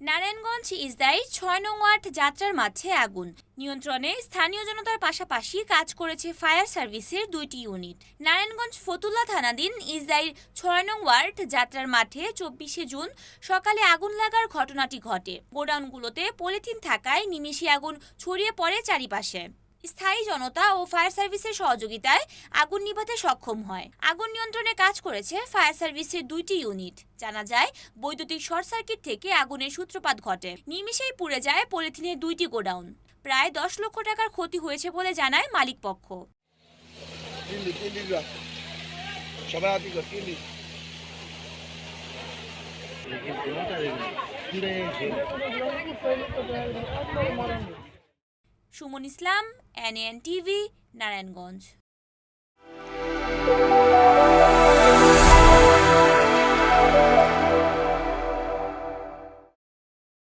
নারায়ণগঞ্জ ইসদাই ছয় নং ওয়ার্ড যাত্রার মাঝে আগুন। নিয়ন্ত্রণে স্থানীয় জনতার পাশাপাশি কাজ করেছে ফায়ার সার্ভিসের দুইটি ইউনিট। নারায়ণগঞ্জ ফতুল্লা থানাধীন ইসদাইর ছয় নং ওয়ার্ড যাত্রার মাঠে চব্বিশে জুন সকালে আগুন লাগার ঘটনাটি ঘটে। গোডাউনগুলোতে পলিথিন থাকায় নিমিষে আগুন ছড়িয়ে পড়ে চারিপাশে। স্থায়ী জনতা ও ফায়ার সার্ভিসের সহযোগিতায় আগুন নিভাতে সক্ষম হয়। আগুন নিয়ন্ত্রণে কাজ করেছে ফায়ার সার্ভিসের দুইটি ইউনিট। জানা যায়, বৈদ্যুতিক শর্ট সার্কিট থেকে আগুনের সূত্রপাত ঘটে। নিমিষেই পুড়ে যায় পলিথিনের দুইটি গোডাউন। প্রায় দশ লক্ষ টাকার ক্ষতি হয়েছে বলে জানায় মালিক পক্ষ। Suman Islam NN TV Narayanganj.